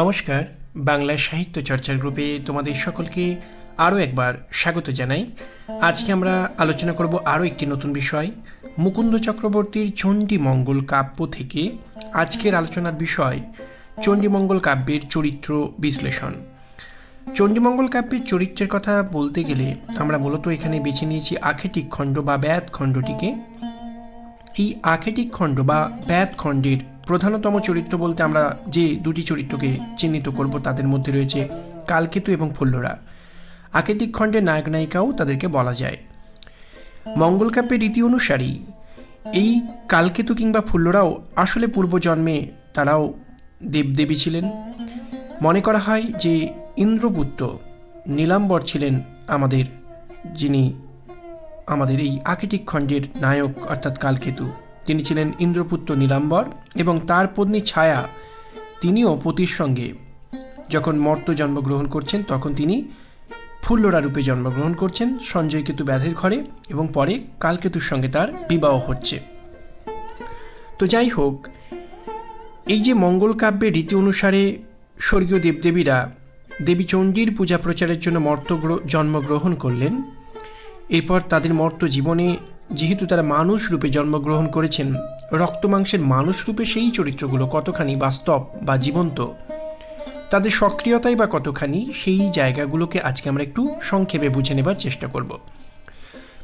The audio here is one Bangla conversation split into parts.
নমস্কার, বাংলা সাহিত্য চর্চার গ্রুপে তোমাদের সকলকে আরও একবার স্বাগত জানাই। আজকে আমরা আলোচনা করব আরও একটি নতুন বিষয়, মুকুন্দ চক্রবর্তীর চণ্ডীমঙ্গল কাব্য থেকে আজকের আলোচনার বিষয়, চণ্ডীমঙ্গল কাব্যের চরিত্র বিশ্লেষণ। চণ্ডীমঙ্গল কাব্যের চরিত্রের কথা বলতে গেলে আমরা মূলত এখানে বেছে নিয়েছি আখেটিক খণ্ড বা ব্যাত খণ্ডটিকে। এই আখেটিক খণ্ড বা ব্যাত খণ্ডের প্রধানতম চরিত্র বলতে আমরা যে দুটি চরিত্রকে চিহ্নিত করব, তাদের মধ্যে রয়েছে কালকেতু এবং ফুল্লরা। আকেতিক খণ্ডের নায়ক নায়িকাও তাদেরকে বলা যায়। মঙ্গল কাব্যের রীতি অনুসারেই এই কালকেতু কিংবা ফুল্লরাও আসলে পূর্বজন্মে তারাও দেবদেবী ছিলেন। মনে করা হয় যে ইন্দ্রপুত্র নীলাম্বর ছিলেন আমাদের, যিনি আমাদের এই আকেটিক খণ্ডের নায়ক, অর্থাৎ কালকেতু। তিনি ছিলেন ইন্দ্রপুত্র নীলাম্বর এবং তার পত্নী ছায়া তিনিও পতির সঙ্গে। যখন মর্ত জন্মগ্রহণ করছেন, তখন তিনি ফুল্লরা রূপে জন্মগ্রহণ করছেন, সঞ্জয় কেতু ব্যাধের ঘরে এবং পরে কালকেতুর সঙ্গে তার বিবাহ হচ্ছে। তো যাই হোক, এই যে মঙ্গল কাব্যের রীতি অনুসারে স্বর্গীয় দেবদেবীরা দেবী চণ্ডীর পূজা প্রচারের জন্য মর্ত জন্মগ্রহণ করলেন, এরপর তাদের মর্ত জীবনে যেহেতু তারা মানুষ রূপে জন্মগ্রহণ করেছেন রক্তমাংসের মানুষ রূপে সেই চরিত্রগুলো কতখানি বাস্তব বা জীবন্ত? তাদের সক্রিয়তাই বা কতখানি, সেই জায়গাগুলোকে আজকে আমরা একটু সংক্ষেপে বুঝে নেবার চেষ্টা করব।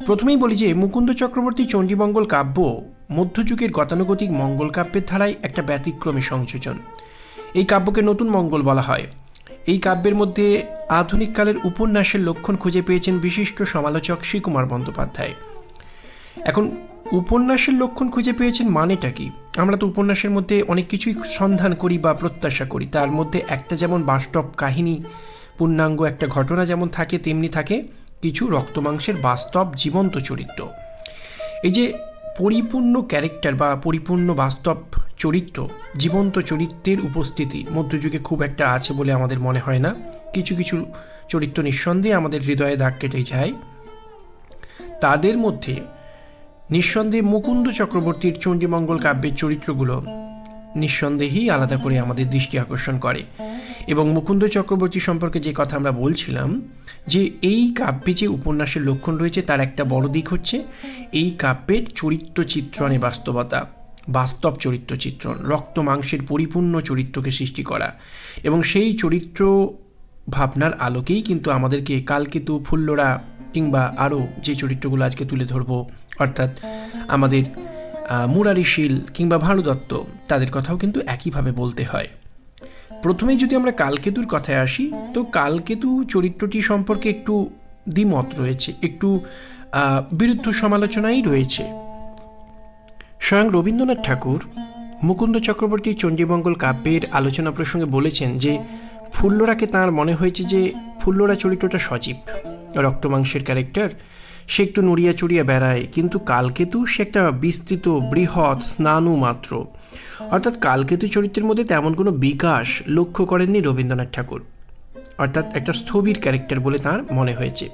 প্রথমেই বলি যে, মুকুন্দ চক্রবর্তী চণ্ডীমঙ্গল কাব্য মধ্যযুগের গতানুগতিক মঙ্গল কাব্যের ধারায় একটা ব্যতিক্রমী সংযোজন। এই কাব্যকে নতুন মঙ্গল বলা হয়। এই কাব্যের মধ্যে আধুনিক কালের উপন্যাসের লক্ষণ খুঁজে পেয়েছেন বিশিষ্ট সমালোচক শ্রীকুমার বন্দ্যোপাধ্যায়। এখন, উপন্যাসের লক্ষণ খুঁজে পেয়েছেন মানেটা কি? আমরা তো উপন্যাসের মধ্যে অনেক কিছুই সন্ধান করি বা প্রত্যাশা করি। তার মধ্যে একটা যেমন বাস্তব কাহিনী, পূর্ণাঙ্গ একটা ঘটনা যেমন থাকে, তেমনি থাকে কিছু রক্তমাংসের বাস্তব জীবন্ত চরিত্র। এই যে পরিপূর্ণ ক্যারেক্টার বা পরিপূর্ণ বাস্তব চরিত্র, জীবন্ত চরিত্রের উপস্থিতি মধ্যযুগে খুব একটা আছে বলে আমাদের মনে হয় না। কিছু কিছু চরিত্র নিঃসন্দেহে আমাদের হৃদয়ে দাগ কেটে যায়। তাদের মধ্যে নিঃসন্দেহে মুকুন্দ চক্রবর্তীর চণ্ডীমঙ্গল কাব্যের চরিত্রগুলো নিঃসন্দেহেই আলাদা করে আমাদের দৃষ্টি আকর্ষণ করে। এবং মুকুন্দ চক্রবর্তী সম্পর্কে যে কথা আমরা বলছিলাম, যে এই কাব্যে যে উপন্যাসের লক্ষণ রয়েছে, তার একটা বড় দিক হচ্ছে এই কাব্যের চরিত্র চিত্রণে বাস্তবতা, বাস্তব চরিত্র চিত্রণ রক্ত মাংসের পরিপূর্ণ চরিত্রকে সৃষ্টি করা। এবং সেই চরিত্র ভাবনার আলোকেই কিন্তু আমাদেরকে কালকেতু ফুল্লরা কিংবা আরও যে চরিত্রগুলো আজকে তুলে ধরবো, অর্থাৎ আমাদের মুরারিশীল কিংবা ভানুদত্ত তাদের কথাও কিন্তু একইভাবে বলতে হয়। প্রথমেই যদি আমরা কালকেতুর কথায় আসি, তো কালকেতু চরিত্রটি সম্পর্কে একটু দ্বিমত রয়েছে, একটু বিরুদ্ধ সমালোচনাই রয়েছে। স্বয়ং রবীন্দ্রনাথ ঠাকুর, মুকুন্দ চক্রবর্তী চণ্ডীমঙ্গল কাব্যের আলোচনা প্রসঙ্গে বলেছেন যে, ফুল্লরাকে তার মনে হয়েছে যে, ফুল্লরা চরিত্রটা সজীব। রক্তমাংসের ক্যারেক্টার, সে একটু নড়িয়া চড়িয়া বেড়ায়, কিন্তু কালকেতু সে একটা বিস্তৃত, বৃহৎ স্নানু মাত্র। অর্থাৎ কালকেতু চরিত্রের মধ্যে তেমন কোনো বিকাশ লক্ষ্য করেননি রবীন্দ্রনাথ ঠাকুর। অর্থাৎ একটা স্থবির ক্যারেক্টার বলে তার মনে হয়েছে।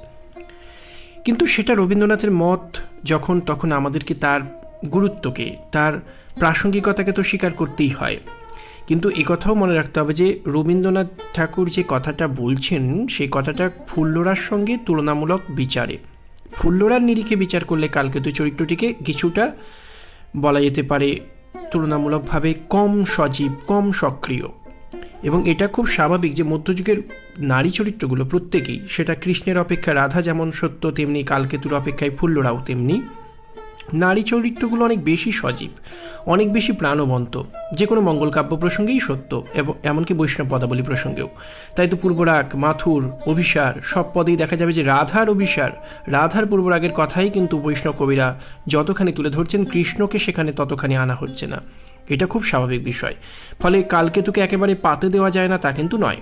কিন্তু সেটা রবীন্দ্রনাথের মত যখন, তখন আমাদেরকে তার গুরুত্বকে, তার প্রাসঙ্গিকতাকে তো স্বীকার করতেই হয়। কিন্তু এ কথাও মনে রাখতে হবে যে রবীন্দ্রনাথ ঠাকুর যে কথাটা বলছেন, সেই কথাটা ফুল্লরার সঙ্গে তুলনামূলক বিচারে। ফুল্লরার নিরিখে বিচার করলে কালকেতু চরিত্রটিকে কিছুটা বলা যেতে পারে তুলনামূলকভাবে কম সজীব, কম সক্রিয়। এবং এটা খুব স্বাভাবিক যে মধ্যযুগের নারী চরিত্রগুলো প্রত্যেকেই, সেটা কৃষ্ণের অপেক্ষা রাধা যেমন সত্য, তেমনি কালকেতুর অপেক্ষায় ফুল্লরাও তেমনি নারী চরিত্রগুলো অনেক বেশি সজীব, অনেক বেশি প্রাণবন্ত। যে কোনো মঙ্গল কাব্য প্রসঙ্গেই সত্য, এবং এমনকি বৈষ্ণব পদাবলী প্রসঙ্গেও। তাই তো পূর্বরাগ, মাথুর, অভিসার, সব পদেই দেখা যাবে যে রাধার অভিসার, রাধার পূর্বরাগের কথাই কিন্তু বৈষ্ণব কবিরা যতখানি তুলে ধরছেন, কৃষ্ণকে সেখানে ততখানি আনা হচ্ছে না। এটা খুব স্বাভাবিক বিষয়। ফলে কালকেতুকে একেবারে পাতে দেওয়া যায় না তা কিন্তু নয়।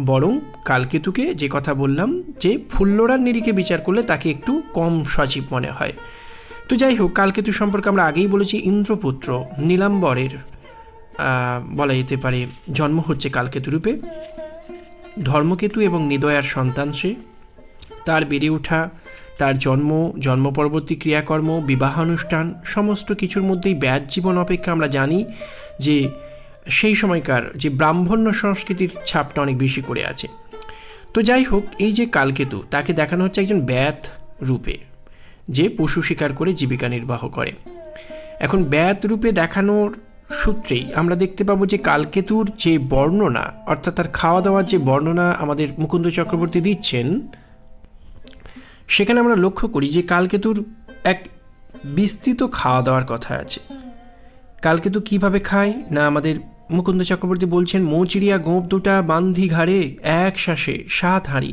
বরং কালকেতুকে যে কথা বললাম, যে ফুল্লরার নিরিখে বিচার করলে তাকে একটু কম সজীব মনে হয়। তো যাই হোক কালকেতু সম্পর্কে আমরা আগেই বলেছি, ইন্দ্রপুত্র নীলাম্বরের বলা যেতে পারে, জন্ম হচ্ছে কালকেতু রূপে ধর্মকেতু এবং নিদয়ার সন্তান সে। তার বেড়ে ওঠা, তার জন্ম জন্ম পরবর্তী ক্রিয়াকর্ম, বিবাহানুষ্ঠান, সমস্ত কিছুর মধ্যেই ব্যাট জীবন অপেক্ষা আমরা জানি যে সেই সময়কার যে ব্রাহ্মণ্য সংস্কৃতির ছাপটা অনেক বেশি করে আছে। তো যাই হোক এই যে কালকেতু, তাকে দেখানো হচ্ছে একজন ব্যাত রূপে। যে পশু শিকার করে জীবিকা নির্বাহ করে। এখন ব্যাত রূপে দেখানোর সূত্রেই আমরা দেখতে পাবো যে কালকেতুর যে বর্ণনা, অর্থাৎ তার খাওয়া দাওয়ার যে বর্ণনা আমাদের মুকুন্দ চক্রবর্তী দিচ্ছেন, সেখানে আমরা লক্ষ্য করি যে কালকেতুর এক বিস্তৃত খাওয়া দাওয়ার কথা আছে। কালকেতু কীভাবে খায় না আমাদের মুকুন্দ চক্রবর্তী বলছেন, মৌচিড়িয়া গোপ দুটা বান্ধি ঘাড়ে এক শ্বাসে, সাত হাঁড়ি,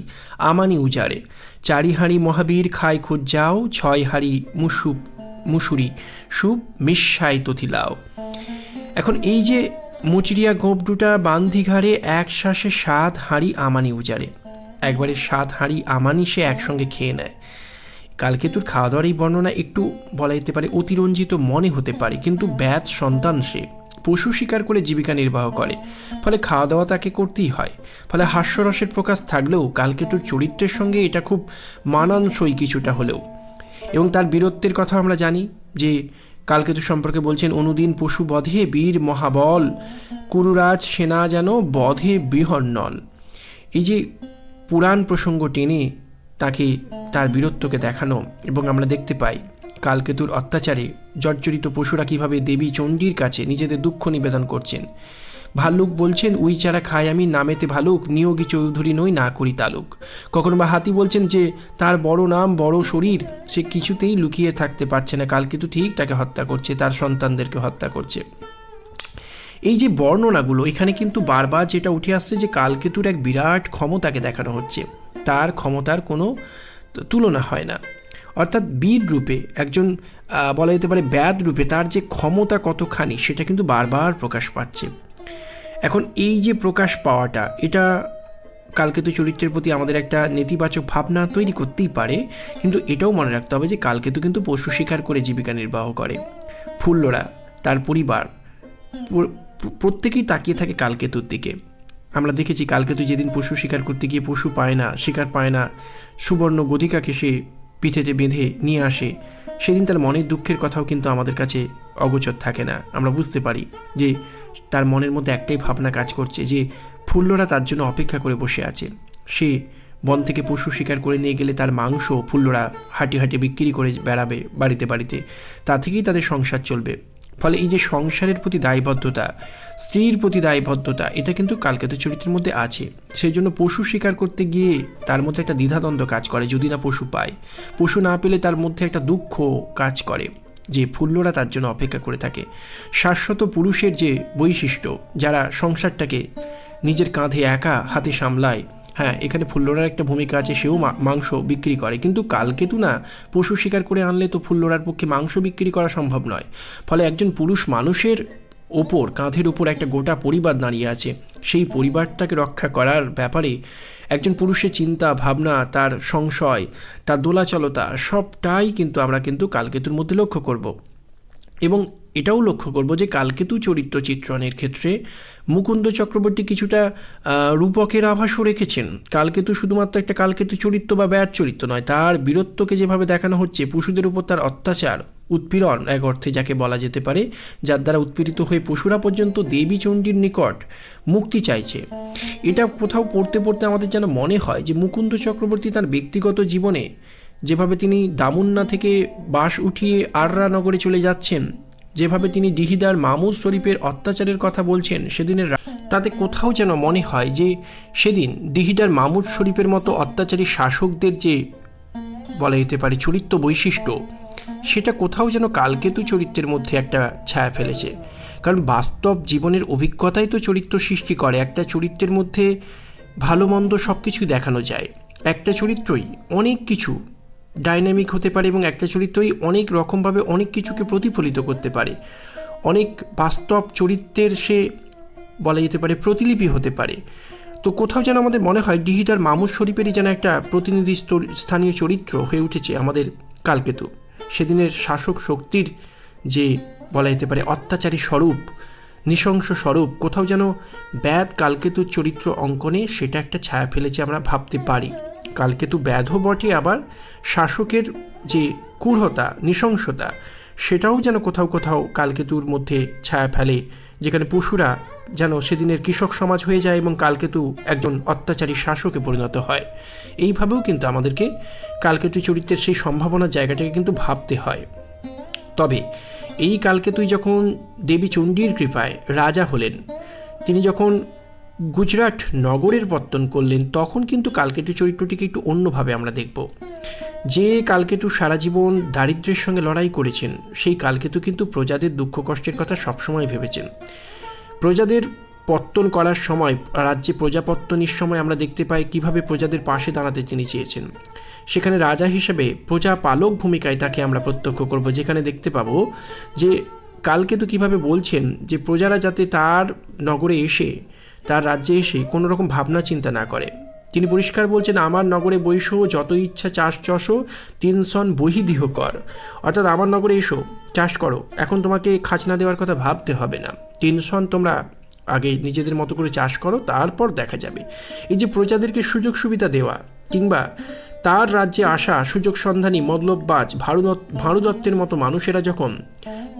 আমানি উজারে চারি হাঁড়ি মহাবীর খায় খুঁজ যাও, ছয় হাঁড়ি মুসুপ, মুসুরি, সুপ মিশাই তথিলাও। এখন এই যে মুচড়িয়া গোপ দুটা বান্ধি ঘাড়ে এক শ্বাসে সাত হাঁড়ি, আমানি উজারে একবারে সাত হাঁড়ি, আমানি সে একসঙ্গে খেয়ে নেয়। কালকেতুর খাওয়া দাওয়ার এই বর্ণনা একটু বলা যেতে পারে অতিরঞ্জিত মনে হতে পারে, কিন্তু ব্যাত সন্তান সে। পশু শিকার করে জীবিকা নির্বাহ করে। ফলে খাওয়া দাওয়া তাকে করতেই হয়। ফলে হাস্যরসের প্রকাশ থাকলেও কালকেতুর চরিত্রের সঙ্গে এটা খুব মানানসই কিছুটা হলেও। এবং তার বীরত্বের কথা আমরা জানি যে কালকেতু সম্পর্কে বলছেন, অনুদিন পশু বধে বীর মহাবল, কুরুরাজ সেনা যেন বধে বৃহন্নল এই যে পুরাণ প্রসঙ্গ টেনে তাকে, তার বীরত্বকে দেখানো এবং আমরা দেখতে পাই কালকেতুর অত্যাচারে জর্জরিত পশুরা কীভাবে দেবী চণ্ডীর কাছে নিজেদের দুঃখ নিবেদন করছেন? ভাল্লুক বলছেন, উই চারা খাই আমি, নামেতে ভালুক, নিয়োগী চৌধুরী নই, না করি তালুক। কখনো বা হাতি বলছেন যে, তার বড় নাম, বড় শরীর, সে কিছুতেই লুকিয়ে থাকতে পারছে না। কালকেতু ঠিক তাকে হত্যা করছে, তার সন্তানদেরকে হত্যা করছে। এই যে বর্ণনাগুলো, এখানে কিন্তু বারবার যেটা উঠে আসছে যে কালকেতুর এক বিরাট ক্ষমতাকে দেখানো হচ্ছে। তার ক্ষমতার কোনো তুলনা হয় না। অর্থাৎ বীর রূপে, একজন বলা যেতে পারে ব্যাদ রূপে তার যে ক্ষমতা কতখানি, সেটা কিন্তু বারবার প্রকাশ পাচ্ছে। এখন এই যে প্রকাশ পাওয়াটা, এটা কালকেতু চরিত্রের প্রতি আমাদের একটা নেতিবাচক ভাবনা তৈরি করতেই পারে, কিন্তু এটাও মনে রাখতে হবে যে কালকেতু কিন্তু পশু শিকার করে জীবিকা নির্বাহ করে। ফুল্লরা, তার পরিবার প্রত্যেকেই তাকিয়ে থাকে কালকেতুর দিকে। আমরা দেখেছি কালকেতু যেদিন পশু শিকার করতে গিয়ে পশু পায় না, শিকার পায় না, সুবর্ণ গদিকাকে সে পিঠেতে বেঁধে নিয়ে আসে। সেদিন তার মনের দুঃখের কথাও কিন্তু আমাদের কাছে অগোচর থাকে না। আমরা বুঝতে পারি যে তার মনের মধ্যে একটাই ভাবনা কাজ করছে যে ফুল্লরা তার জন্য অপেক্ষা করে বসে আছে। সে বন থেকে পশু শিকার করে নিয়ে গেলে তার মাংস ফুল্লরা হাঁটি হাঁটি বিক্রি করে বেড়াবে বাড়িতে বাড়িতে। তা থেকেই তাদের সংসার চলবে। ফলে এই যে সংসারের প্রতি দায়বদ্ধতা, স্ত্রীর প্রতি দায়বদ্ধতা, এটা কিন্তু কালকেতু চরিত্রের মধ্যে আছে। সেই জন্য পশু শিকার করতে গিয়ে তার মধ্যে একটা দ্বিধাদ্বন্দ্ব কাজ করে যদি না পশু পায়। পশু না পেলে তার মধ্যে একটা দুঃখ কাজ করে যে ফুল্লরা তার জন্য অপেক্ষা করে থাকে। শাশ্বত পুরুষের যে বৈশিষ্ট্য, যারা সংসারটাকে নিজের কাঁধে একা হাতে সামলায় হ্যাঁ এখানে ফুল্লোরার একটা ভূমিকা আছে, সেও মাংস বিক্রি করে। কিন্তু কালকেতু না, পশু শিকার করে আনলে তো ফুল্লোরার পক্ষে মাংস বিক্রি করা সম্ভব নয়। ফলে একজন পুরুষ মানুষের ওপর, কাঁধের ওপর একটা গোটা পরিবার দাঁড়িয়ে আছে। সেই পরিবারটাকে রক্ষা করার ব্যাপারে একজন পুরুষের চিন্তা, ভাবনা, তার সংশয়, তার দোলাচলতা, সবটাই কিন্তু আমরা কিন্তু কালকেতুর মধ্যে লক্ষ্য করব। এবং এটাও লক্ষ্য করব যে কালকেতু চরিত্র চিত্রণের ক্ষেত্রে মুকুন্দ চক্রবর্তী কিছুটা রূপকের আভাসও রেখেছেন। কালকেতু শুধুমাত্র একটা কালকেতু চরিত্র বা ব্যাট চরিত্র নয়, তার বীরত্বকে যেভাবে দেখানো হচ্ছে, পশুদের উপর তার অত্যাচার, উৎপীড়ন এক অর্থে যাকে বলা যেতে পারে, যার দ্বারা উৎপীড়িত হয়ে পশুরা পর্যন্ত দেবী চণ্ডীর নিকট মুক্তি চাইছে। এটা কোথাও পড়তে পড়তে আমাদের যেন মনে হয় যে মুকুন্দ চক্রবর্তী তার ব্যক্তিগত জীবনে যেভাবে তিনি দামুন্না থেকে বাস উঠিয়ে আররা নগরে চলে যাচ্ছেন যেভাবে তিনি ডিহিদার মামুদ শরীফের অত্যাচারের কথা বলছেন সেদিনের তাতে কোথাও যেন মনে হয় যে সেদিন ডিহিদার মামুদ শরীফের মতো অত্যাচারী শাসকদের যে বলা যেতে পারে চরিত্র বৈশিষ্ট্য, সেটা কোথাও যেন কালকেতু চরিত্রের মধ্যে একটা ছায়া ফেলেছে। কারণ বাস্তব জীবনের অভিজ্ঞতাই তো চরিত্র সৃষ্টি করে, একটা চরিত্রের মধ্যে ভালো মন্দ সব কিছু দেখানো যায়। একটা চরিত্রই অনেক কিছু ডাইনামিক হতে পারে এবং একটা চরিত্রই অনেক রকমভাবে অনেক কিছুকে প্রতিফলিত করতে পারে। অনেক বাস্তব চরিত্রের সে বলা যেতে পারে প্রতিলিপি হতে পারে। তো কোথাও যেন আমাদের মনে হয় ডিহিটার মামুর শরীফেরই যেন একটা প্রতিনিধি স্থানীয় চরিত্র হয়ে উঠেছে আমাদের কালকেতু। সেদিনের শাসক শক্তির যে বলা যেতে পারে অত্যাচারী স্বরূপ, নৃশংস স্বরূপ, কোথাও যেন ব্যাদ কালকেতুর চরিত্র অঙ্কনে সেটা একটা ছায়া ফেলেছে আমরা ভাবতে পারি। কালকেতু ব্যাধ বটে, আবার শাসকের যে কুঢ়তা, নৃশংসতা, সেটাও যেন কোথাও কোথাও কালকেতুর মধ্যে ছায়া ফেলে, যেখানে পশুরা যেন সেদিনের কৃষক সমাজ হয়ে যায় এবং কালকেতু একজন অত্যাচারী শাসকে পরিণত হয়। এইভাবেও কিন্তু আমাদেরকে কালকেতু চরিত্রের সেই সম্ভাবনার জায়গাটাকে কিন্তু ভাবতে হয়। তবে এই কালকেতুই যখন দেবী চণ্ডীর কৃপায় রাজা হলেন, তিনি যখন গুজরাট নগরের পত্তন করলেন, তখন কিন্তু কালকেটু চরিত্রটিকে একটু অন্যভাবে আমরা দেখব। যে কালকেটু সারা জীবন দারিদ্র্যের সঙ্গে লড়াই করেছেন, সেই কালকেতু কিন্তু প্রজাদের দুঃখ কষ্টের কথা সবসময় ভেবেছেন। প্রজাদের পত্তন করার সময়, রাজ্যে প্রজাপত্তনের সময় আমরা দেখতে পাই কীভাবে প্রজাদের পাশে দাঁড়াতে তিনি চেয়েছেন। সেখানে রাজা হিসেবে প্রজাপালক ভূমিকায় তাকে আমরা প্রত্যক্ষ করব, যেখানে দেখতে পাবো যে কালকেতু কীভাবে বলছেন যে প্রজারা যাতে তার নগরে এসে তার রাজ্যে এসে কোনো রকম ভাবনা চিন্তা না করে। তিনি পরিষ্কার বলছেন, আমার নগরে বৈশ যত ইচ্ছা চাষ চষো তিনসন বহিদিহ কর। অর্থাৎ আমার নগরে এসো, চাষ করো। এখন তোমাকে খাজনা দেওয়ার কথা ভাবতে হবে না। তিনসন তোমরা আগে নিজেদের মতো করে চাষ করো, তারপর দেখা যাবে। এই যে প্রজাদেরকে সুযোগ সুবিধা দেওয়া, কিংবা তার রাজ্যে আসা সুযোগ সন্ধানী মতলববাজ ভারুদত্ত, ভারুদত্তের মতো মানুষেরা যখন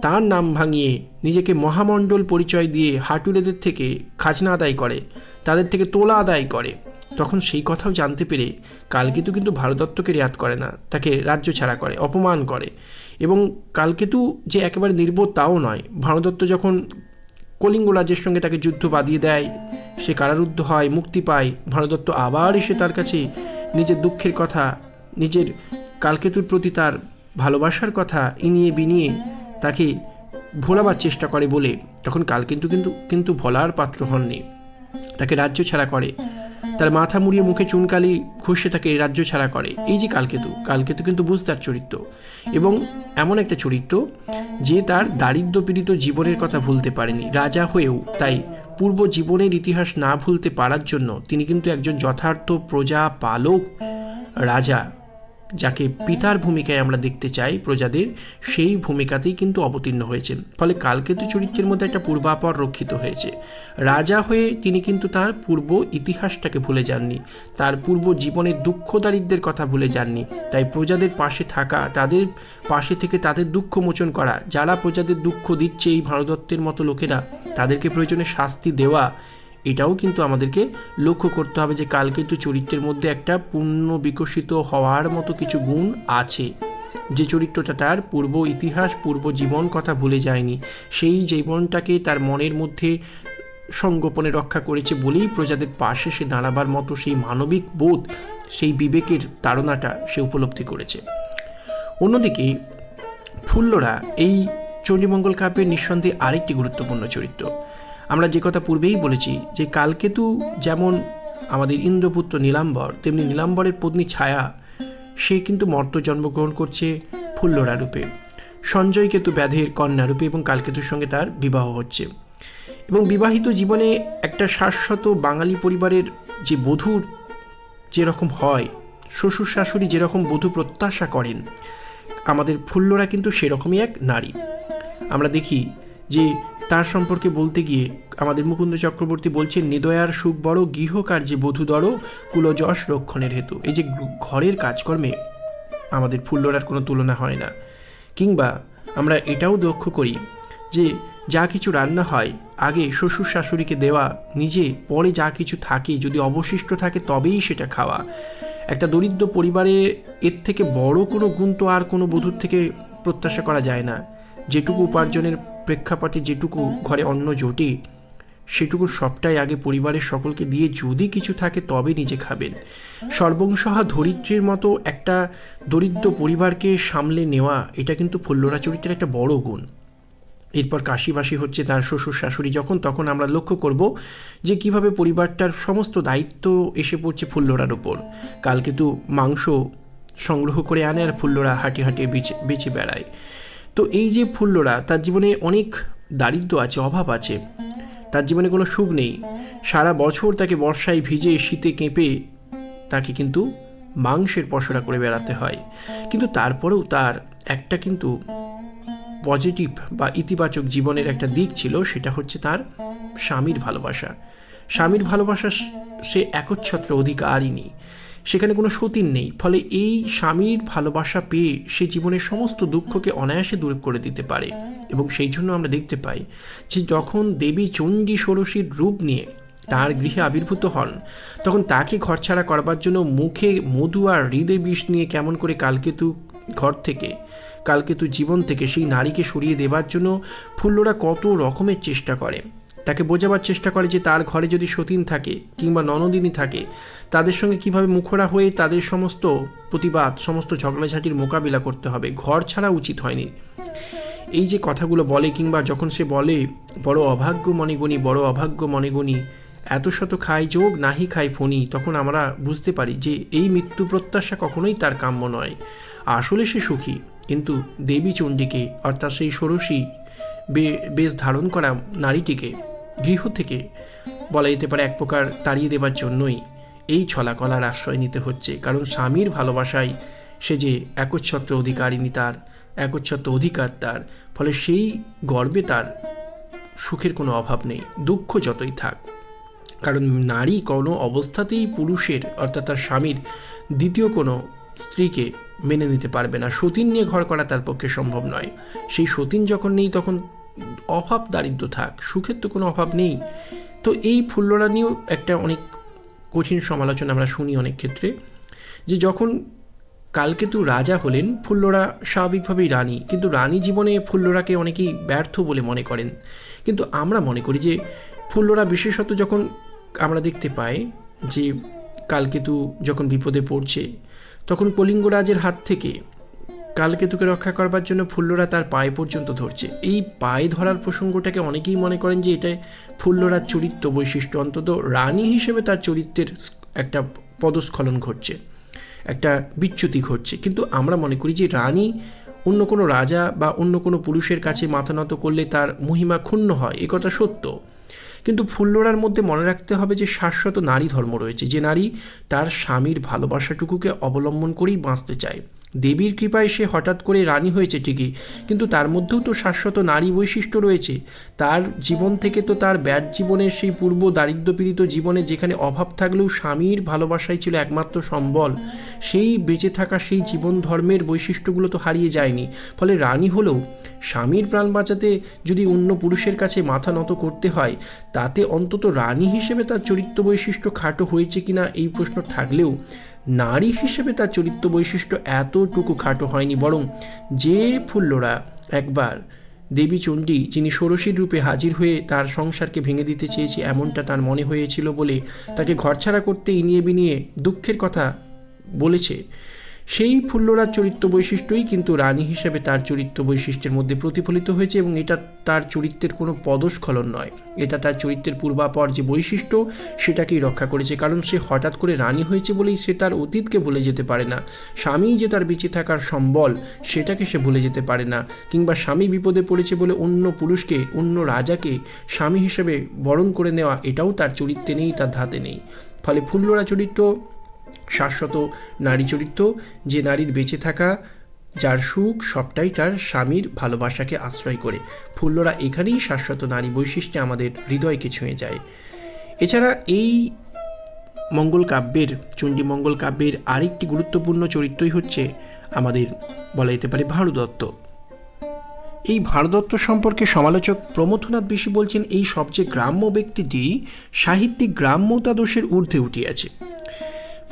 তার নাম ভাঙিয়ে নিজেকে মহামণ্ডল পরিচয় দিয়ে হাটুলেদের থেকে খাজনা আদায় করে, তাদের থেকে তোলা আদায় করে, তখন সেই কথাও জানতে পেরে কালকেতু কিন্তু ভারদত্তকে রেয়াত করে না, তাকে রাজ্য ছাড়া করে, অপমান করে। এবং কালকেতু যে একেবারে নির্বোধ তাও নয়। ভারদত্ত যখন কলিঙ্গ রাজ্যের সঙ্গে তাকে যুদ্ধ বাঁধিয়ে দেয়, সে কারারুদ্ধ হয়, মুক্তি পায়, ভারদত্ত আবার এসে তার কাছে নিজের দুঃখের কথা, নিজের কালকেতুর প্রতি তার ভালোবাসার কথা ইনিয়ে বিনিয়ে তাকে ভোলাবার চেষ্টা করে বলে, তখন কাল কিন্তু কিন্তু ভোলার পাত্র হননি। তাকে রাজ্য ছাড়া করে। তার মাথা মুড়িয়ে মুখে চুনকালি ঘষে তাকে রাজ্য ছাড়া করে। এই যে কালকেতু কালকেতু কিন্তু বুঝতার চরিত্র এবং এমন একটা চরিত্র যে তার দারিদ্র পীড়িত জীবনের কথা ভুলতে পারেনি, রাজা হয়েও। তাই পূর্ব জীবনের ইতিহাস না ভুলতে পারার জন্য তিনি কিন্তু একজন যথার্থ প্রজা পালক রাজা। যাকে পিতার ভূমিকায় আমরা দেখতে চাই প্রজাদের, সেই ভূমিকাতেই কিন্তু অবতীর্ণ হয়েছেন। ফলে কালকেতু চরিত্রের মধ্যে একটা পূর্বাপর রক্ষিত হয়েছে। রাজা হয়ে তিনি কিন্তু তার পূর্ব ইতিহাসটাকে ভুলে যাননি। তার পূর্ব জীবনের দুঃখ দারিদ্রের কথা ভুলে যাননি। তাই প্রজাদের পাশে থাকা, তাদের পাশে থেকে তাদের দুঃখ মোচন করা, যারা প্রজাদের দুঃখ দিচ্ছে এই ভারদত্তের মতো লোকেরা, তাদেরকে প্রয়োজনে শাস্তি দেওয়া এটাও কিন্তু আমাদেরকে লক্ষ্য করতে হবে যে কালকেতু চরিত্রের মধ্যে একটা পূর্ণ বিকশিত হওয়ার মতো কিছু গুণ আছে। যে চরিত্রটা তার পূর্ব ইতিহাস, পূর্ব জীবন কথা ভুলে যায়নি। সেই জীবনটাকে তার মনের মধ্যে সংগোপনে রক্ষা করেছে বলেই প্রজাদের পাশে সে দাঁড়াবার মতো সেই মানবিক বোধ, সেই বিবেকের তাড়নাটা সে উপলব্ধি করেছে। অন্যদিকে ফুল্লরা এই চণ্ডীমঙ্গল কাব্যের নিঃসন্দেহে আরেকটি গুরুত্বপূর্ণ চরিত্র। আমরা যে কথা পূর্বেই বলেছি যে কালকেতু যেমন আমাদের ইন্দ্রপুত্র নীলাম্বর, তেমনি নীলাম্বরের পত্নী ছায়া, সে কিন্তু মর্ত জন্মগ্রহণ করছে ফুল্লরা রূপে। সঞ্জয় কেতু ব্যাধের কন্যা রূপে এবং কালকেতুর সঙ্গে তার বিবাহ হচ্ছে। এবং বিবাহিত জীবনে একটা শাশ্বত বাঙালি পরিবারের যে বধূর যেরকম হয় শ্বশুর শাশুড়ি যেরকম বধূ প্রত্যাশা করেন, আমাদের ফুল্লরা কিন্তু সেরকমই এক নারী। আমরা দেখি যে তার সম্পর্কে বলতে গিয়ে আমাদের মুকুন্দ চক্রবর্তী বলছেন, নিদয়ার সুখ বড় গৃহকার্যে বধূদর কুলযশ রক্ষণের হেতু। এই যে ঘরের কাজকর্মে আমাদের ফুল্লরার কোনো তুলনা হয় না। কিংবা আমরা এটাও লক্ষ্য করি যে যা কিছু রান্না হয়, আগে শ্বশুর শাশুড়িকে দেওয়া, নিজে পরে যা কিছু থাকে, যদি অবশিষ্ট থাকে তবেই সেটা খাওয়া। একটা দরিদ্র পরিবারে এর থেকে বড় কোনো গুণ তো আর কোনো বধূর থেকে প্রত্যাশা করা যায় না। যেটুকু উপার্জনের প্রেক্ষাপটে যেটুকু ঘরে অন্ন জোটে, সেটুকু সবটাই আগে পরিবারের সকলকে দিয়ে যদি কিছু থাকে তবে নিজে খাবেন। সর্বংসহা ধরিত্রীর মতো একটা দরিদ্র পরিবারকে সামলে নেওয়া, এটা কিন্তু ফুল্লরা চরিত্রের একটা বড় গুণ। এরপর কাশিবাসী হচ্ছে তার শ্বশুর শাশুড়ি যখন, তখন আমরা লক্ষ্য করব যে কীভাবে পরিবারটার সমস্ত দায়িত্ব এসে পড়ছে ফুল্লরার ওপর কালকে তো মাংস সংগ্রহ করে আনে আর ফুল্লরা হাঁটি হাঁটিয়ে বেঁচে বেঁচে বেড়ায়। তো এই যে ফুল্লরা, তার জীবনে অনেক দারিদ্র আছে, অভাব আছে। তার জীবনে কোনো সুখ নেই। সারা বছর তাকে বর্ষায় ভিজে শীতে কেঁপে তাকে কিন্তু মাংসের পসরা করে বেড়াতে হয়। কিন্তু তারপরেও তার একটা কিন্তু পজিটিভ বা ইতিবাচক জীবনের একটা দিক ছিল, সেটা হচ্ছে তার স্বামীর ভালোবাসা। স্বামীর ভালোবাসা সে একচ্ছত্র অধিকারিনী সেখানে কোনো সতীন নেই। ফলে এই স্বামীর ভালোবাসা পেয়ে সে জীবনের সমস্ত দুঃখকে অনায়াসে দূর করে দিতে পারে। এবং সেই জন্য আমরা দেখতে পাই যে যখন দেবী চণ্ডী ষোড়শীর রূপ নিয়ে তার গৃহে আবির্ভূত হন, তখন তাকে ঘরছাড়া করবার জন্য মুখে মধু আর হৃদয় বিষ নিয়ে কেমন করে কালকেতু ঘর থেকে, কালকেতু জীবন থেকে সেই নারীকে সরিয়ে দেবার জন্য ফুল্লরা কত রকমের চেষ্টা করে। তাকে বোঝাবার চেষ্টা করে যে তার ঘরে যদি সতীন থাকে কিংবা ননদিনী থাকে, তাদের সঙ্গে কীভাবে মুখরা হয়ে তাদের সমস্ত প্রতিবাদ, সমস্ত ঝগড়াঝাটির মোকাবিলা করতে হবে, ঘর ছাড়া উচিত হয়নি। এই যে কথাগুলো বলে কিংবা যখন সে বলে, বড় অভাগ্য মনেগুণী বড় অভাগ্য মনেগুণী এত শত খাই যোগ, নাহি খাই ফণি, তখন আমরা বুঝতে পারি যে এই মৃত্যু প্রত্যাশা কখনোই তার কাম্য নয়। আসলে সে সুখী, কিন্তু দেবী চণ্ডীকে, অর্থাৎ সেই ষোড়শী বেশ ধারণ করা নারীটিকে গৃহ থেকে বলা যেতে পারে এক প্রকার তাড়িয়ে দেবার জন্যই এই ছলাকলার আশ্রয় নিতে হচ্ছে। কারণ স্বামীর ভালোবাসায় সে যে একচ্ছত্র অধিকারিণী তার, একচ্ছত্র অধিকার তার, ফলে সেই গর্বে তার সুখের কোনো অভাব নেই, দুঃখ যতই থাক। কারণ নারী কোনো অবস্থাতেই পুরুষের, অর্থাৎ তার স্বামীর দ্বিতীয় কোনো স্ত্রীকে মেনে নিতে পারবে না। সতীন নিয়ে ঘর করা তার পক্ষে সম্ভব নয়। সেই সতীন যখন নেই তখন অভাব দারিদ্র থাক, সুখের তো কোনো অভাব নেই। তো এই ফুল্লরা নিয়েও একটা অনেক কঠিন সমালোচনা আমরা শুনি অনেক ক্ষেত্রে, যে যখন কালকেতু রাজা হলেন, ফুল্লরা স্বাভাবিকভাবেই রানী, কিন্তু রানী জীবনে ফুল্লরাকে অনেকেই ব্যর্থ বলে মনে করেন। কিন্তু আমরা মনে করি যে ফুল্লরা বিশেষত যখন আমরা দেখতে পাই যে কালকেতু যখন বিপদে পড়ছে, তখন কলিঙ্গরাজের হাত থেকে কালকেতুকে রক্ষা করবার জন্য ফুল্লরা তার পায়ে পর্যন্ত ধরছে। এই পায়ে ধরার প্রসঙ্গটাকে অনেকেই মনে করেন যে এটা ফুল্লরার চরিত্র বৈশিষ্ট্য, অন্তত রানী হিসেবে তার চরিত্রের একটা পদস্খলন ঘটছে, একটা বিচ্যুতি ঘটছে। কিন্তু আমরা মনে করি যে রানী অন্য কোনো রাজা বা অন্য কোনো পুরুষের কাছে মাথা নত করলে তার মহিমা ক্ষুণ্ণ হয়, এ কথা সত্য। কিন্তু ফুল্লরার মধ্যে মনে রাখতে হবে যে শাশ্বত নারী ধর্ম রয়েছে, যে নারী তার স্বামীর ভালোবাসাটুকুকে অবলম্বন করেই বাঁচতে চায়। দেবীর কৃপায় সে হঠাৎ করে রানী হয়েছে ঠিকই, কিন্তু তার মধ্যেও তো শাশ্বত নারী বৈশিষ্ট্য রয়েছে। তার জীবন থেকে তো তার ব্যাজ জীবনের সেই পূর্ব দারিদ্র্যপীড়িত জীবনে যেখানে অভাব থাকলেও স্বামীর ভালোবাসাই ছিল একমাত্র সম্বল, সেই বেঁচে থাকা সেই জীবন ধর্মের বৈশিষ্ট্যগুলো তো হারিয়ে যায়নি। ফলে রানী হলেও স্বামীর প্রাণ বাঁচাতে যদি অন্য পুরুষের কাছে মাথা নত করতে হয়, তাতে অন্তত রানী হিসেবে তার চরিত্র বৈশিষ্ট্য খাটো হয়েছে কিনা এই প্রশ্ন থাকলেও নারী হিসেবে তার চরিত্র বৈশিষ্ট্য এতটুকু খাটো হয়নি, বরং যে ফুল্লরা একবার দেবী চণ্ডী, যিনি ষোড়শীর রূপে হাজির হয়ে তার সংসারকে ভেঙে দিতে চেয়েছে, এমনটা তার মনে হয়েছিল বলে তাকে ঘরছাড়া করতে ইনিয়ে বিনিয়ে দুঃখের কথা বলেছে। সেই ফুল্লরার চরিত্র বৈশিষ্ট্যই কিন্তু রানী হিসেবে তার চরিত্র বৈশিষ্ট্যের মধ্যে প্রতিফলিত হয়েছে এবং এটা তার চরিত্রের কোনো পদস্খলন নয়। এটা তার চরিত্রের পূর্বাপর যে বৈশিষ্ট্য, সেটাকেই রক্ষা করেছে কারণ সে হঠাৎ করে রানী হয়েছে বলেই সে তার অতীতকে ভুলে যেতে পারে না। স্বামী যে তার বেঁচে থাকার সম্বল, সেটাকে সে ভুলে যেতে পারে না। কিংবা স্বামী বিপদে পড়েছে বলে অন্য পুরুষকে, অন্য রাজাকে স্বামী হিসেবে বরণ করে নেওয়া, এটাও তার চরিত্রে নেই, তার ধাতে নেই। ফলে ফুল্লরা চরিত্র শাশ্বত নারী চরিত্র, যে নারীর বেঁচে থাকা, যার সুখ, সবটাই তার স্বামীর ভালোবাসাকে আশ্রয় করে। ফুল্লরা এখানেই শাশ্বত নারী বৈশিষ্ট্যে আমাদের হৃদয়কে ছুঁয়ে যায়। এছাড়া এই মঙ্গল কাব্যের, চণ্ডী মঙ্গল কাব্যের আরেকটি গুরুত্বপূর্ণ চরিত্রই হচ্ছে আমাদের বলা যেতে পারে ভানুদত্ত। এই ভারদত্ত সম্পর্কে সমালোচক প্রমথনাথ বেশি বলছেন, এই সবচেয়ে গ্রাম্য ব্যক্তিটি সাহিত্যিক গ্রাম্যতাদোষের ঊর্ধ্বে উঠিয়াছে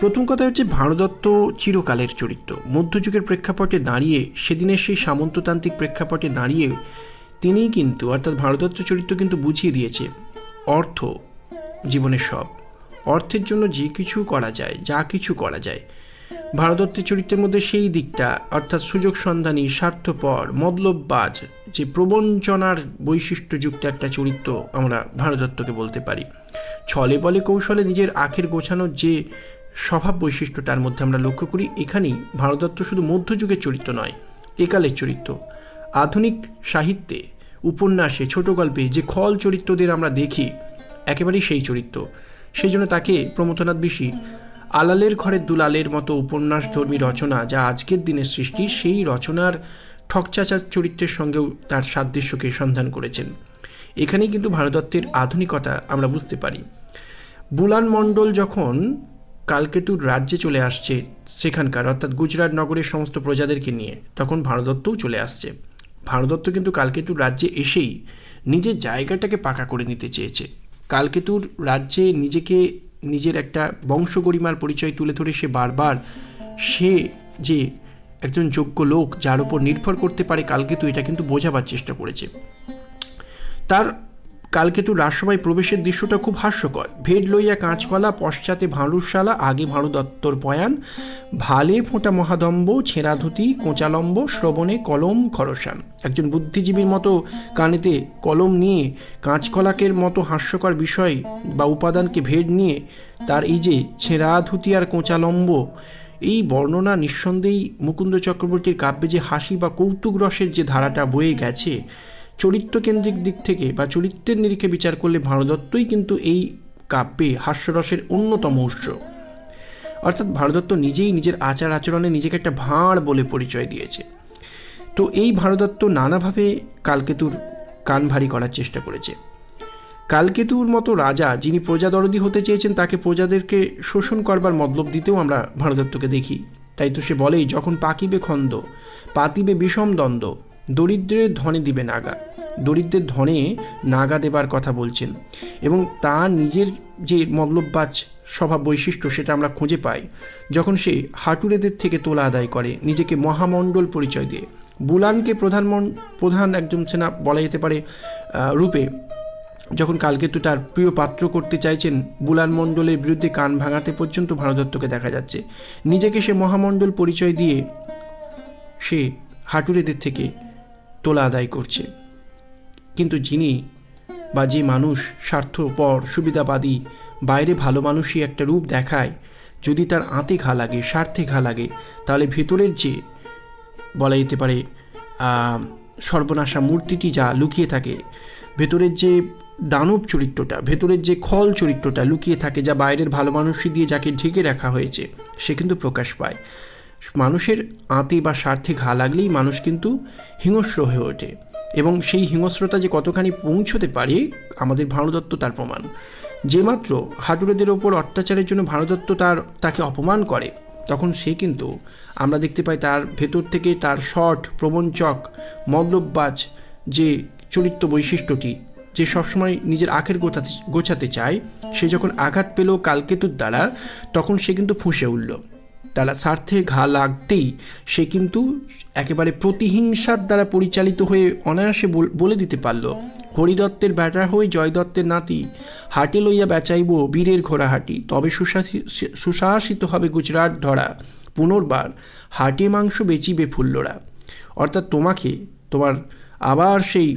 প্রথম কথা হচ্ছে ভারদত্ত চিরকালের চরিত্র। মধ্যযুগের প্রেক্ষাপটে দাঁড়িয়ে, সেদিনের সেই সামন্ততান্ত্রিক প্রেক্ষাপটে দাঁড়িয়ে তিনিই কিন্তু, অর্থাৎ ভারদত্ত চরিত্র কিন্তু বুঝিয়ে দিয়েছে, অর্থ জীবনের সব। অর্থের জন্য যে কিছু করা যায়, যা কিছু করা যায়। ভারদত্তের চরিত্রের মধ্যে সেই দিকটা, অর্থাৎ সুযোগ সন্ধানী, স্বার্থপর, মতলববাজ, যে প্রবঞ্চনার বৈশিষ্ট্যযুক্ত একটা চরিত্র আমরা ভারদত্তকে বলতে পারি। ছলে বলে কৌশলে নিজের আখের গোছানোর যে স্বভাব বৈশিষ্ট্য তার মধ্যে আমরা লক্ষ্য করি, এখানেই ভারদত্ত শুধু মধ্যযুগের চরিত্র নয়, একালের চরিত্র। আধুনিক সাহিত্যে উপন্যাসে ছোট গল্পে যে খল চরিত্রদের আমরা দেখি, একেবারেই সেই চরিত্র। সেই জন্য তাকে প্রমথনাথ বিশি আলালের ঘরের দুলালের মতো উপন্যাস ধর্মী রচনা যা আজকের দিনের সৃষ্টি, সেই রচনার ঠকচাচার চরিত্রের সঙ্গেও তার সাদৃশ্যকে সন্ধান করেছেন। এখানেই কিন্তু ভারতত্বের আধুনিকতা আমরা বুঝতে পারি। বুলান মণ্ডল যখন কালকেতুর রাজ্যে চলে আসছে সেখানকার, অর্থাৎ গুজরাট নগরের সমস্ত প্রজাদেরকে নিয়ে। তখন ভারদত্তও চলে আসছে। ভারদত্ত কিন্তু কালকেতুর রাজ্যে এসেই নিজের জায়গাটাকে পাকা করে নিতে চেয়েছে। কালকেতুর রাজ্যে নিজেকে নিজের একটা বংশগরিমার পরিচয় তুলে ধরে সে বারবার সে যে একজন যোগ্য লোক, যার উপর নির্ভর করতে পারে কালকেতু এটা কিন্তু বোঝাবার চেষ্টা করেছে। তার কালকেতু রাজসভায় প্রবেশের দৃশ্যটা খুব হাস্যকর। ভেদ লইয়া কাঁচকলা, পশ্চাতে ভাঁড়ুরশালা, আগে ভাঁড়ু দত্তর পয়ান, ভালে ফোঁটা মহাদম্ব, ছেঁড়া ধুতি, কোঁচালম্ব, শ্রবণে কলম, খরসান। একজন বুদ্ধিজীবীর মতো কানেতে কলম নিয়ে কাঁচকলাকের মতো হাস্যকর বিষয় বা উপাদানকে ভেদ নিয়ে তার এই যে ছেঁড়া ধুতি আর কোঁচালম্ব, এই বর্ণনা নিঃসন্দেহেই মুকুন্দ চক্রবর্তীর কাব্যে যে হাসি বা কৌতুক রসের যে ধারাটা বয়ে গেছে চরিত্রকেন্দ্রিক দিক থেকে বা চরিত্রের নিরিখে বিচার করলে ভারদত্তই কিন্তু এই কাব্যে হাস্যরসের অন্যতম উৎস। অর্থাৎ ভারদত্ত নিজেই নিজের আচার আচরণে নিজেকে একটা ভাঁড় বলে পরিচয় দিয়েছে। তো এই ভারদত্ত নানাভাবে কালকেতুর কান ভারী করার চেষ্টা করেছে। কালকেতুর মতো রাজা যিনি প্রজাদরদি হতে চেয়েছেন, তাকে প্রজাদেরকে শোষণ করবার মতলব দিতেও আমরা ভারদত্তকে দেখি। তাই তো সে বলেই, যখন পাকিবে খন্দ, পাতিবে বিষম দ্বন্দ্ব দরিদ্রের ধনে দিবে নাগা। দরিদ্রের ধনে নাগা দেবার কথা বলছেন। এবং তার নিজের যে মগলব্বাজ স্বভাব বৈশিষ্ট্য সেটা আমরা খুঁজে পাই। যখন সে হাটুরেদের থেকে তোলা আদায় করে, নিজেকে মহামণ্ডল পরিচয় দিয়ে। বুলানকে প্রধান প্রধান একজন সেনা বলা যেতে পারে রূপে। যখন কালকেতু তার প্রিয় পাত্র করতে চাইছেন, বুলান মণ্ডলের বিরুদ্ধে কান ভাঙাতে পর্যন্ত ভারদত্তকে দেখা যাচ্ছে। নিজেকে সে মহামণ্ডল পরিচয় দিয়ে সে হাটুরেদের থেকে তোলা আদায় করছে। কিন্তু যিনি বা যে মানুষ স্বার্থপর, সুবিধাবাদী, বাইরে ভালো মানুষই একটা রূপ দেখায়, যদি তার আঁতে ঘা লাগে, স্বার্থে ঘা লাগে, তাহলে ভেতরের যে, বলা যেতে পারে সর্বনাশা মূর্তিটি যা লুকিয়ে থাকে, ভেতরের যে দানব চরিত্রটা, ভেতরের যে খল চরিত্রটা লুকিয়ে থাকে, যা বাইরের ভালো মানুষই দিয়ে যাকে ঢেকে রাখা হয়েছে, সে কিন্তু প্রকাশ পায়। মানুষের আঁতে বা স্বার্থে ঘা লাগলেই মানুষ কিন্তু হিংস্র হয়ে ওঠে। এবং সেই হিংস্রতা যে কতখানি পৌঁছতে পারে, আমাদের ভানুদত্ত তার প্রমাণ। যে মাত্র হাটুরেদের ওপর অত্যাচারের জন্য ভানুদত্ত তার, তাকে অপমান করে, তখন সে কিন্তু আমরা দেখতে পাই তার ভেতর থেকে তার শট, প্রবঞ্চক মতলববাজ যে চরিত্র বৈশিষ্ট্যটি, যে সবসময় নিজের আখের গোছাতে গোছাতে চায়, সে যখন আঘাত পেল কালকেতুর দ্বারা, তখন সে কিন্তু ফুঁসে উঠল। তারা স্বার্থে ঘা লাগতেই সে কিন্তু একেবারে প্রতিহিংসার দ্বারা পরিচালিত হয়ে অনায়াসে বল- দিতে পারল। হরিদত্তের ব্যাটা হয়ে জয়দত্তের নাতি হাটে লইয়া বেচাইব বীরের ঘোড়া হাটি তবে সুশাসি- সুশাসিত হবে গুজরাট ধরা পুনর্বার। হাটে মাংস বেচিবে ফুল্লরা। অর্থাৎ তোমাকে, তোমার আবার সেই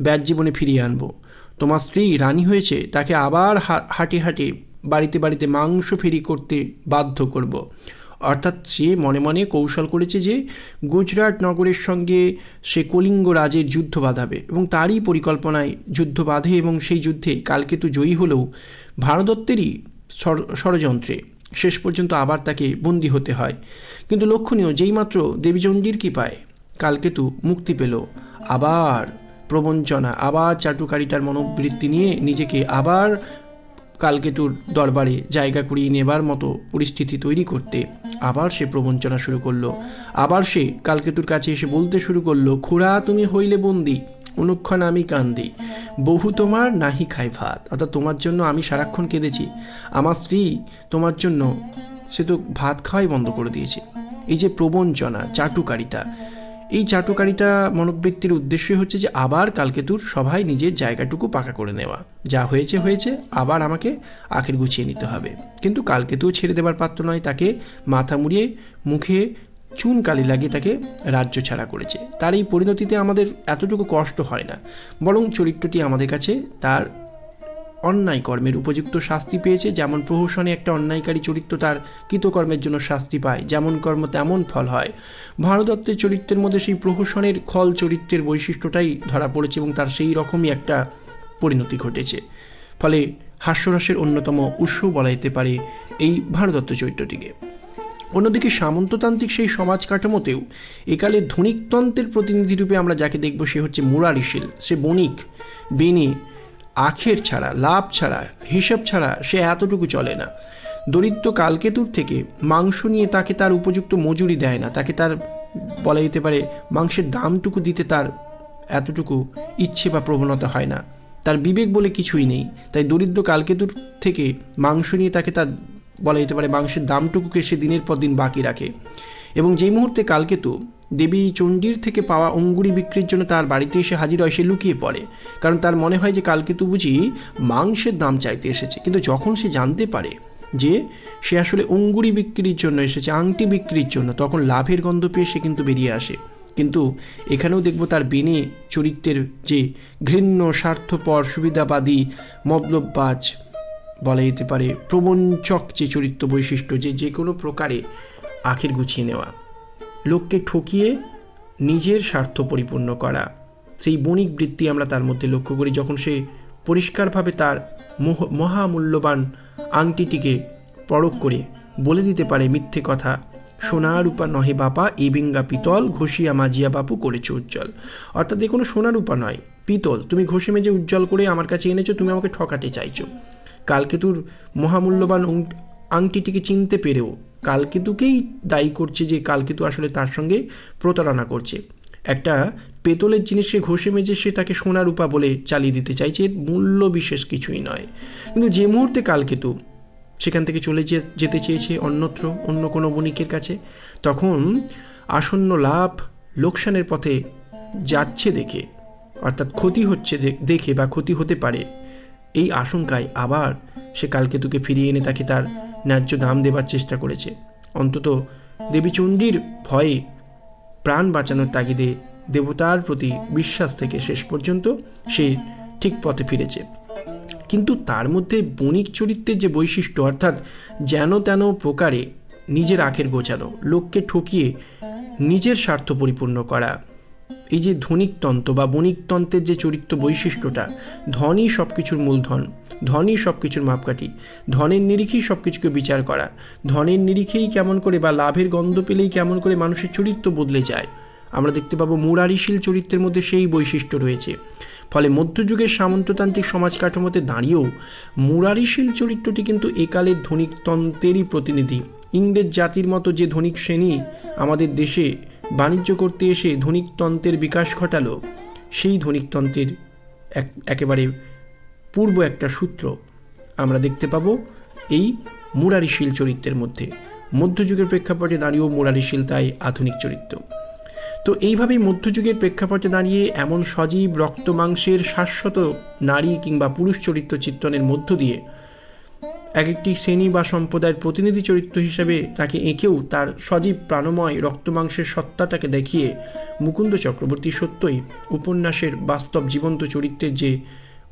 ব্যাট জীবনে ফিরিয়ে আনব। তোমার স্ত্রী রানী হয়েছে, তাকে আবার হাঁটে হাঁটে বাড়িতে বাড়িতে মাংস ফেরি করতে বাধ্য করব। অর্থাৎ সে মনে মনে কৌশল করেছে যে গুজরাট নগরের সঙ্গে সে কলিঙ্গ রাজের যুদ্ধ বাঁধাবে এবং তারই পরিকল্পনায় যুদ্ধ বাঁধে এবং সেই যুদ্ধে কালকেতু জয়ী হলেও ভারদত্তেরই ষড়যন্ত্রে শেষ পর্যন্ত আবার তাকে বন্দী হতে হয় কিন্তু লক্ষণীয় যেইমাত্র দেবীচণ্ডীর কৃপায় কালকেতু মুক্তি পেল আবার প্রবঞ্চনা, আবার চাটুকারিতার মনোবৃত্তি নিয়ে নিজেকে আবার কালকেতুর দরবারে জায়গা করিয়ে নেবার মতো পরিস্থিতি তৈরি করতে আবার সে প্রবঞ্চনা শুরু করল। আবার সে কালকেতুর কাছে এসে বলতে শুরু করল, খুড়া, তুমি হইলে বন্দি, অনুক্ষণ আমি কান্দি। বহু তোমার নাহি খাই ভাত। অর্থাৎ তোমার জন্য আমি সারাক্ষণ কেঁদেছি। আমার স্ত্রী তোমার জন্য সে তো ভাত খাওয়াই বন্ধ করে দিয়েছে। এই যে প্রবঞ্চনা, চাটুকারিতা এই চাটুকারিতা মনোবৃত্তির উদ্দেশ্য হচ্ছে যে আবার কালকেতুর সভায় নিজের জায়গাটুকু পাকা করে নেওয়া। যা হয়েছে হয়েছে, আবার আমাকে আখের গুছিয়ে নিতে হবে। কিন্তু কালকেতুও ছেড়ে দেবার পাত্র নয়, তাকে মাথা মুড়িয়ে মুখে চুন কালি লাগিয়ে তাকে রাজ্য ছাড়া করেছে। তার এই পরিণতিতে আমাদের এতটুকু কষ্ট হয় না। বরং চরিত্রটি আমাদের কাছে তার অন্যায় কর্মের উপযুক্ত শাস্তি পেয়েছে, যেমন প্রহসনে একটা অন্যায়কারী চরিত্র তার কৃতকর্মের জন্য শাস্তি পায়, যেমন কর্ম তেমন ফল হয়। ভারদত্তের চরিত্রের মধ্যে সেই প্রহসনের খল চরিত্রের বৈশিষ্ট্যটাই ধরা পড়েছে এবং তার সেই রকমই একটা পরিণতি ঘটেছে। ফলে হাস্যরসের অন্যতম উৎস বলা যেতে পারে এই ভারদত্ত চরিত্রটিকে। অন্যদিকে সামন্ততান্ত্রিক সেই সমাজ কাঠামোতেও একালে ধনিকতন্ত্রের প্রতিনিধিরূপে আমরা যাকে দেখব সে হচ্ছে মুরারিশীল, সে বণিক, বেনে আখের ছাড়া, লাভ ছাড়া, হিসাব ছাড়া সে এতটুকু চলে না। দরিদ্র কালকেতুর থেকে মাংস নিয়ে তাকে তার উপযুক্ত মজুরি দেয় না, তাকে তার, বলা যেতে পারে, মাংসের দামটুকু দিতে তার এতটুকু ইচ্ছে বা প্রবণতা হয় না। তার বিবেক বলে কিছুই নেই। তাই দরিদ্র কালকেতুর থেকে মাংস নিয়ে তাকে তার, বলা যেতে পারে, মাংসের দামটুকুকে সে দিনের পর দিন বাকি রাখে। এবং যেই মুহূর্তে কালকেতু দেবী চণ্ডীর থেকে পাওয়া অঙ্গুরি বিক্রির জন্য তার বাড়িতে এসে হাজির হয় সে লুকিয়ে পড়ে। কারণ তার মনে হয় যে কালকেতু বুঝি মাংসের দাম চাইতে এসেছে। কিন্তু যখন সে জানতে পারে যে সে আসলে অঙ্গুরি বিক্রির জন্য এসেছে, আংটি বিক্রির জন্য, তখন লাভের গন্ধ পেয়ে সে কিন্তু বেরিয়ে আসে। কিন্তু এখানেও দেখব তার বেনে চরিত্রের যে ঘৃণ্য, স্বার্থপর, সুবিধাবাদী, মতলববাজ বলা যেতে পারে, প্রবঞ্চক যে চরিত্র বৈশিষ্ট্য যে যে কোনো প্রকারে আখের গুছিয়ে নেওয়া। লোককে ঠকিয়ে নিজের স্বার্থ পরিপূর্ণ করা। সেই বণিক বৃত্তি আমরা তার মধ্যে লক্ষ্য করি যখন সে পরিষ্কারভাবে তার মোহ- মহামূল্যবান আংটিটিকে পরখ করে বলে দিতে পারে মিথ্যে কথা, সোনা রূপা নহে বাপা, এ বেঙ্গা পিতল ঘষিয়া মাজিয়া বাপু করেছে উজ্জ্বল। অর্থাৎ এ কোনো সোনা রূপা নয়, পিতল। তুমি ঘষে মেজে উজ্জ্বল করে আমার কাছে এনেছো, তুমি আমাকে ঠকাতে চাইছো। কালকেতুর মহামূল্যবান আংটিটিকে চিনতে পেরেও কালকেতুকেই দায়ী করছে যে কালকেতু আসলে তার সঙ্গে প্রতারণা করছে। একটা পেতলের জিনিসকে ঘষে মেজে সে তাকে সোনা রূপা বলে চালিয়ে দিতে চাইছে, এর মূল্য বিশেষ কিছুই নয়। কিন্তু যে মুহূর্তে কালকেতু সেখান থেকে চলে যেতে চেয়েছে অন্যত্র, অন্য কোনো বণিকের কাছে, তখন আসন্ন লাভ লোকসানের পথে যাচ্ছে দেখে, অর্থাৎ ক্ষতি হচ্ছে দেখে বা ক্ষতি হতে পারে, এই আশঙ্কায় আবার সে কালকেতুকে ফিরিয়ে এনে তাকে তার ন্যায্য দাম দেবার চেষ্টা করেছে। অন্তত দেবী চণ্ডীর ভয়ে প্রাণ বাঁচানোর তাগিদে দেবতার প্রতি বিশ্বাস থেকে শেষ পর্যন্ত সে ঠিক পথে ফিরেছে। কিন্তু তার মধ্যে বণিক চরিত্রের যে বৈশিষ্ট্য, অর্থাৎ যেন তেন প্রকারে নিজের আখের গোছানো, লোককে ঠকিয়ে নিজের স্বার্থ পরিপূর্ণ করা এই যে ধনিকতন্ত্র বা বণিকতন্ত্রের যে চরিত্র বৈশিষ্ট্যটা, ধনই সব কিছুর মূলধন, ধনই সব কিছুর মাপকাঠি, ধনের নিরিখেই সব কিছুকে বিচার করা, ধনের নিরিখেই কেমন করে বা লাভের গন্ধ পেলেই কেমন করে মানুষের চরিত্র বদলে যায়। আমরা দেখতে পাবো মুরারিশীল চরিত্রের মধ্যে সেই বৈশিষ্ট্য রয়েছে। ফলে মধ্যযুগের সামন্ততান্ত্রিক সমাজ কাঠামোতে দাঁড়িয়েও মুরারিশীল চরিত্রটি কিন্তু একালের ধনিকতন্ত্রেরই প্রতিনিধি। ইংরেজ জাতির মতো যে ধনিক শ্রেণি আমাদের দেশে বাণিজ্য করতে এসে ধনিকতন্ত্রের বিকাশ ঘটালো। সেই ধনিকতন্ত্রের এক, একেবারে পূর্ব একটা সূত্র আমরা দেখতে পাব এই মুরারিশীল চরিত্রের মধ্যে। মধ্যযুগের প্রেক্ষাপটে দাঁড়িয়েও মুরারিশীল তাই আধুনিক চরিত্র। তো এইভাবেই মধ্যযুগের প্রেক্ষাপটে দাঁড়িয়ে এমন সজীব রক্ত মাংসের শাশ্বত নারী কিংবা পুরুষ চরিত্র চিত্রণের মধ্য দিয়ে এক একটি শ্রেণি বা সম্প্রদায়ের প্রতিনিধি চরিত্র হিসেবে তাকে এঁকেও তার সজীব প্রাণময় রক্তমাংসের সত্তাটাকে দেখিয়ে মুকুন্দ চক্রবর্তী সত্যই উপন্যাসের বাস্তব জীবন্ত চরিত্রের যে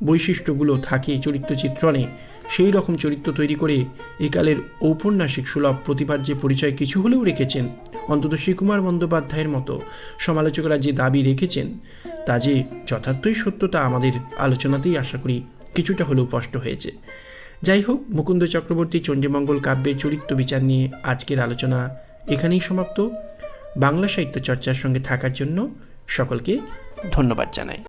বৈশিষ্ট্যগুলো থাকে চরিত্র চিত্রণে সেই রকম চরিত্র তৈরি করে একালের ঔপন্যাসিক সুলভ প্রতিভার যে পরিচয় কিছু হলেও রেখেছেন, অন্তত শ্রীকুমার বন্দ্যোপাধ্যায়ের মতো সমালোচকরা যে দাবি রেখেছেন, তা যে যথার্থই সত্যতা আমাদের আলোচনাতেই আশা করি কিছুটা হলেও স্পষ্ট হয়েছে। যাই হোক মুকুন্দ চক্রবর্তী চণ্ডীমঙ্গল কাব্যের চরিত্র বিচার নিয়ে আজকের আলোচনা এখানেই সমাপ্ত। বাংলা সাহিত্য চর্চার সঙ্গে থাকার জন্য সকলকে ধন্যবাদ জানাই।